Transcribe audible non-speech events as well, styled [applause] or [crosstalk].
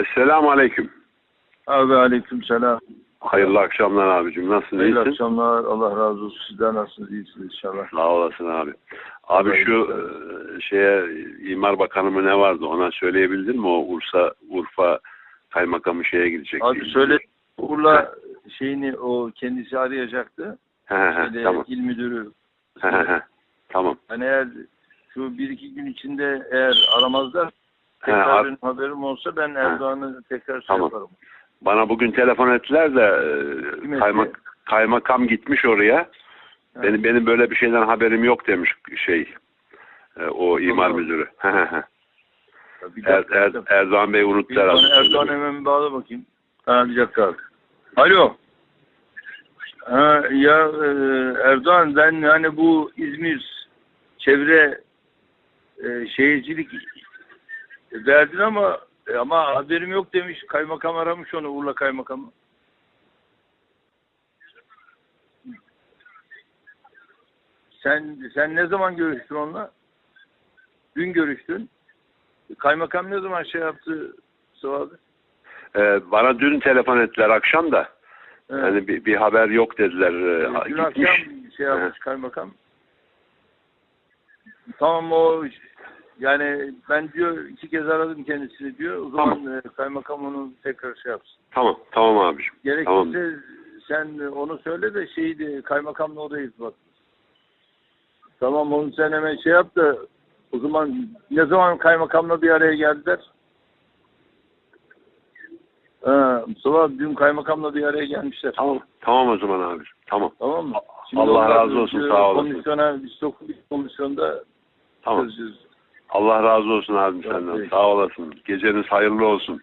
Esselamu Aleyküm. Abi aleyküm selam. Hayırlı akşamlar abicim. Nasılsın? Hayırlı iyisin? akşamlar. Allah razı olsun. Sizden nasılsınız? İyisiniz inşallah. Sağ olasın abi. Abi şu e, şeye İmar Bakanı mı ne vardı? Ona söyleyebilir mi? O Urfa Urfa kaymakamı şeye gidecek. Abi söyle Urla şeyini o kendisi arayacaktı. He he tamam. il müdürü. He he he. Tamam. Hani eğer şu bir iki gün içinde eğer aramazlar tekrar benim haberim olsa ben Erdoğan'ı tekrar şey Tamam. yaparım. bana bugün telefon ettiler de e, Kim etti? kaymak, kaymakam gitmiş oraya. He. Benim benim böyle bir şeyden haberim yok demiş şey. e, o imar Tamam. müdürü. [laughs] Bir Er. Er- Erdoğan Bey unuttu herhalde. Erdoğan hemen bağla bakayım. Ha bir dakika abi. Alo. Ha, ya e, Erdoğan ben hani bu İzmir çevre e, şehircilik verdin ama ama haberim yok demiş. Kaymakam aramış onu Urla kaymakamı. Sen sen ne zaman görüştün onunla? Dün görüştün. Kaymakam ne zaman şey yaptı Sıvadı? Ee, bana dün telefon ettiler akşam da. Evet. Yani bir, bir haber yok dediler. Ee, Dün gitmiş. akşam şey yapmış kaymakam. Tamam o yani ben diyor iki kez aradım kendisini diyor. O zaman e, kaymakam onu tekrar şey yapsın. Tamam, tamam abiciğim. Gerekirse Tamam. sen onu söyle de şeydi kaymakamla odayız bak. Tamam onu sen hemen şey yap da o zaman ne zaman kaymakamla bir araya geldiler? Ha, Mustafa dün kaymakamla bir araya gelmişler. Tamam, tamam o zaman abiciğim. Tamam, Tamam mı? Allah onlar razı olsun, sağ olasın. Komisyona, biz komisyonda tamam. çözeceğiz. Allah razı olsun abim senden. Sağ olasın. Geceniz hayırlı olsun.